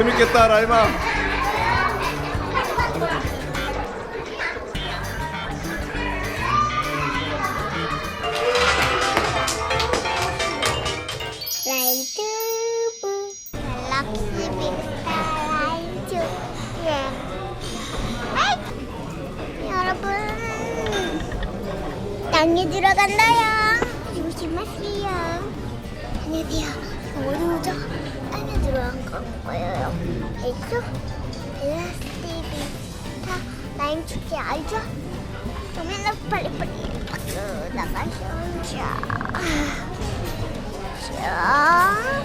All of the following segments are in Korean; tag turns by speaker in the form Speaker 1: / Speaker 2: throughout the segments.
Speaker 1: 재밌겠다 라이마
Speaker 2: 예. 땅에 들어간다요 조심하세요 안녕하세요 어디 오죠? 들어간 걸 거예요 알죠? 라스티비스타 라임 축제 알죠? 좀이나 빨리빨리 밖으로 나가셔 자 자.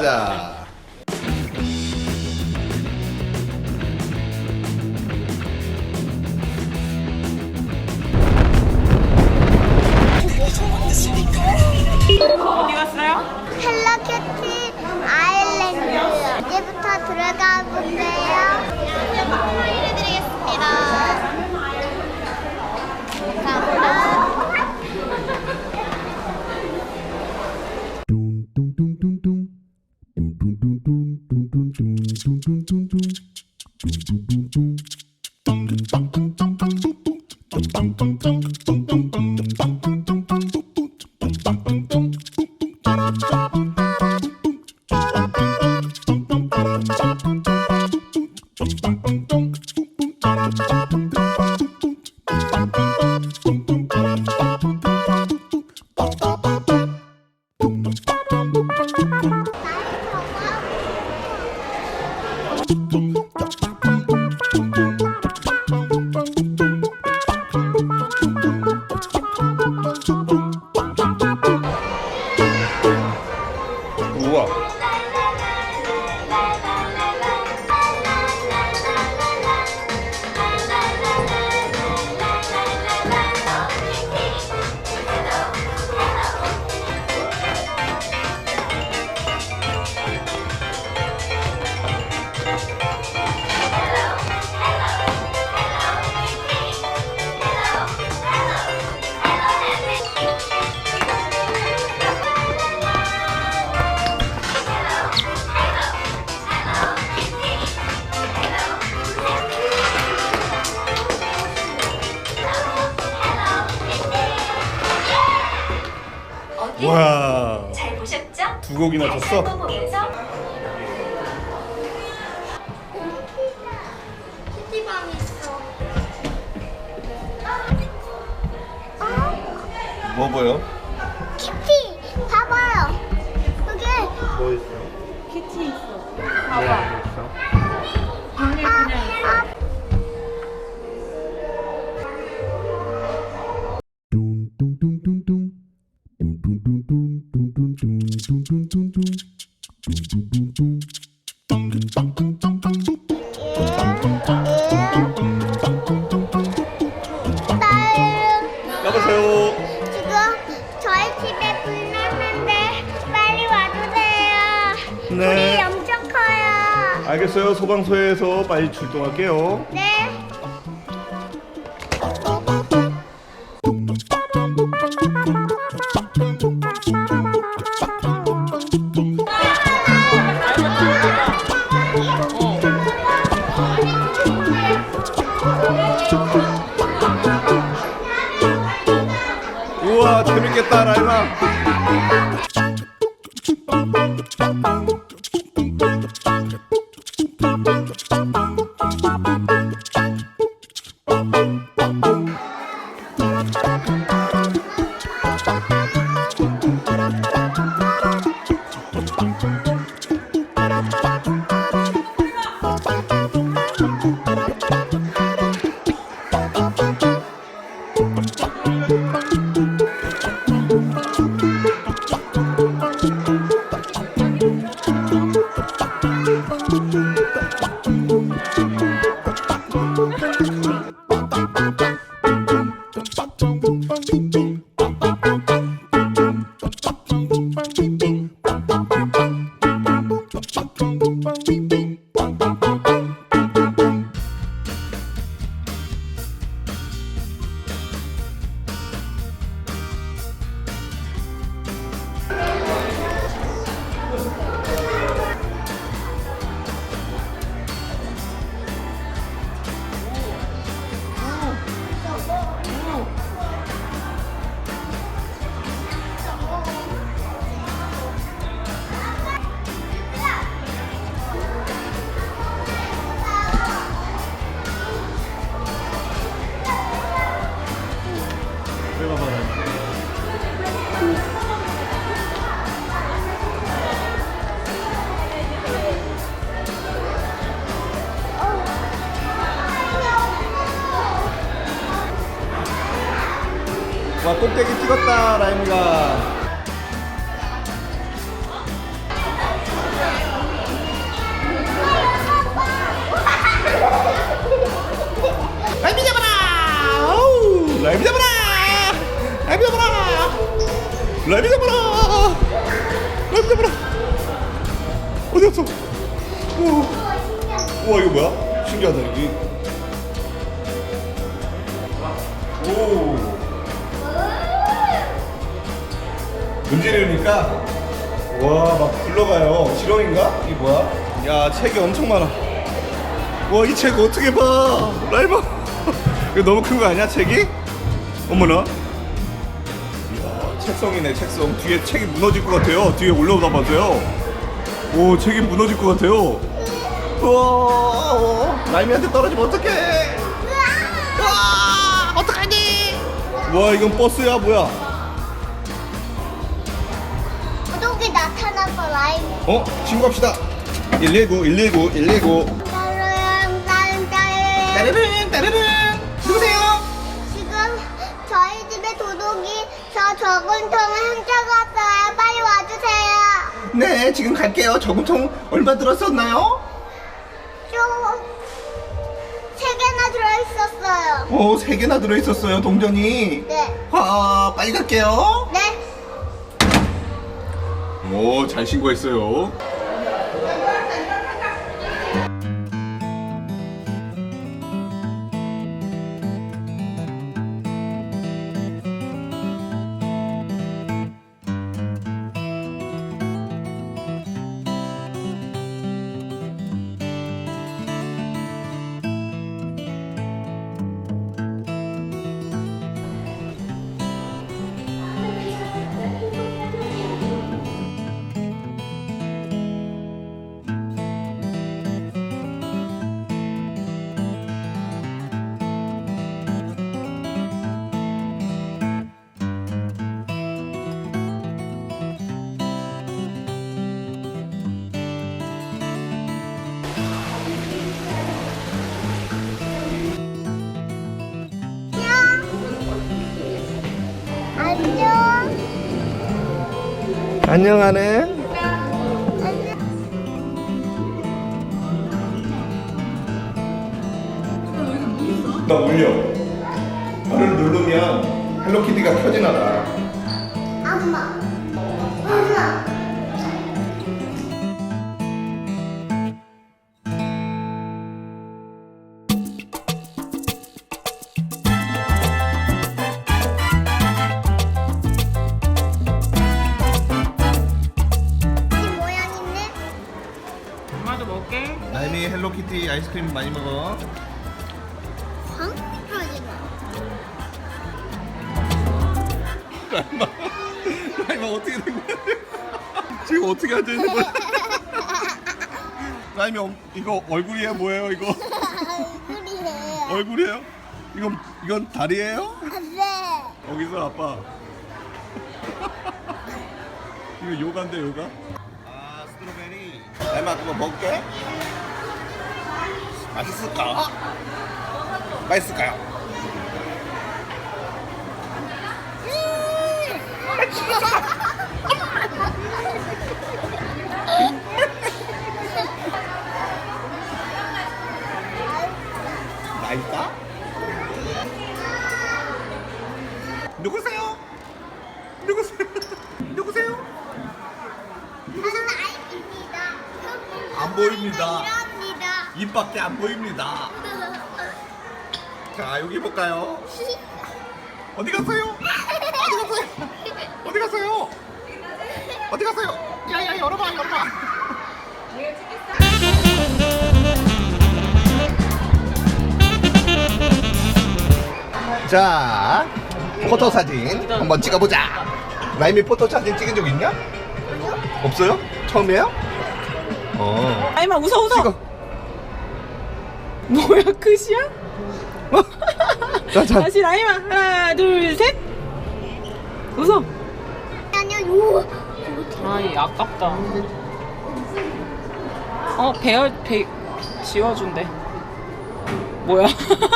Speaker 1: 가 우와 곡이나
Speaker 3: 잘
Speaker 1: 쳤어?
Speaker 2: 키티방이 있어.
Speaker 1: 뭐 보여?
Speaker 2: 키티 봐봐요. 여기
Speaker 1: 뭐 있어?
Speaker 4: 키티 있어. 봐봐.
Speaker 1: 여보세요
Speaker 2: 지금 저희 집에 불 났는데 빨리 와주세요. 불이
Speaker 1: 네
Speaker 2: 엄청 커요.
Speaker 1: 알겠어요 소방서에서 빨리 출동할게요
Speaker 2: 네.
Speaker 1: 따라해 봐. Thank you. Bum, bum, bum, 자, 꼭대기 찍었다, 라임이가. 라임이 잡아라! 어우, 라임이 잡아라! 라임이 잡아라! 라임이 잡아라! 라임이 잡아라! 어디 갔어? 오. 우와, 이거 뭐야? 신기하다, 여기. 오. 문지르니까 와 막 굴러가요. 지렁인가? 이게 뭐야? 야 책이 엄청 많아. 와 이 책 어떻게 봐? 라이브. 이거 너무 큰 거 아니야 책이? 어머나. 이야 책성이네 책성. 뒤에 책이 무너질 것 같아요. 뒤에 올라오다 봐서요. 오 책이 무너질 것 같아요. 우와 라임이한테 떨어지면 어떡해? 와 어떡하니? 와 이건 버스야 뭐야?
Speaker 2: 나타났어 라임.
Speaker 1: 어? 신고합시다 119 119 119
Speaker 2: 따르릉 따르릉 따르릉.
Speaker 1: 따르릉 따르릉 누구세요?
Speaker 2: 지금 저희 집에 도둑이 저 저금통을 훔쳐갔어요. 빨리 와주세요.
Speaker 1: 네 지금 갈게요 저금통 얼마 들었었나요?
Speaker 2: 좀세 개나 들어있었어요.
Speaker 1: 오 3개나 들어있었어요 동전이
Speaker 2: 네.
Speaker 1: 아 빨리 갈게요
Speaker 2: 네.
Speaker 1: 오 잘 신고했어요 안녕하네 나 울려 발을 누르면 헬로키티가 켜지나 봐
Speaker 2: 엄마. 엄마.
Speaker 1: 헬로키티 아이스크림 많이 먹어
Speaker 2: 광? 그러지마.
Speaker 1: 라임아 라임아 어떻게 된 거야 지금 어떻게 앉아 있는 거야 라임이 엉- 이거 얼굴이에요 뭐예요 이거
Speaker 2: 얼굴이에요.
Speaker 1: 얼굴이에요? 이건 이건 다리예요?
Speaker 2: 네.
Speaker 1: 여기서 아빠 이거 요가인데 요가? 아 스트로베리 라임아 그거 먹을게 맛있을까? 맛있을까요? 맛있다? 누구세요? 누구세요? 누구세요?
Speaker 2: 저는 아이입니다.
Speaker 1: 안 보입니다.
Speaker 2: 이랍니다.
Speaker 1: 입밖에 안 보입니다. 자 여기 볼까요? 어디 갔어요? 어디 갔어요? 어디 갔어요? 어디 갔어요? 야야 열어봐 열어봐. 자 포토 사진 한번 찍어보자. 라임이 포토 사진 찍은 적 있냐? 없어요? 처음이에요? 어.
Speaker 4: 아이마 웃어 웃어.
Speaker 1: 찍어.
Speaker 4: 뭐야 끝이야?
Speaker 1: 자, 자.
Speaker 4: 다시 라이마 하나 둘 셋. 웃어.
Speaker 2: 요.
Speaker 4: 아이 아깝다. 어 배열 배 지워준대. 뭐야?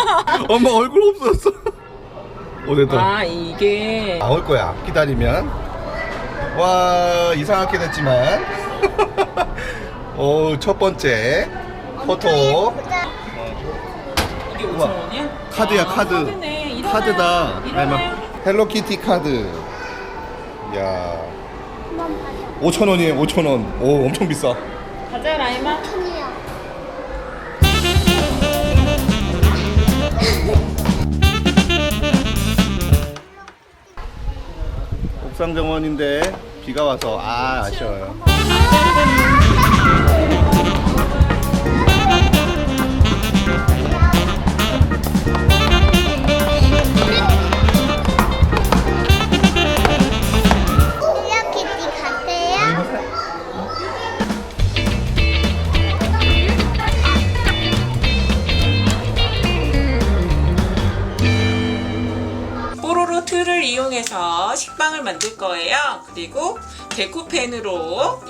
Speaker 1: 엄마 얼굴 없어졌어. 오늘도
Speaker 4: 아 이게
Speaker 1: 나올 거야 기다리면 와 이상하게 됐지만 오첫 번째 포토
Speaker 4: 5천
Speaker 1: 우와.
Speaker 4: 원이야?
Speaker 1: 카드야
Speaker 4: 아,
Speaker 1: 카드
Speaker 4: 카드네. 일어나요.
Speaker 1: 카드다
Speaker 4: 일어나요.
Speaker 1: 헬로키티 카드 야
Speaker 2: 한번 봐줘.
Speaker 1: 5천 원이에요 5천 원 오 엄청 비싸
Speaker 4: 가자 라이마.
Speaker 2: 천이야.
Speaker 1: 옥상 정원인데 비가 와서 아 아쉬워요
Speaker 4: 만들 거예요. 그리고 데코펜으로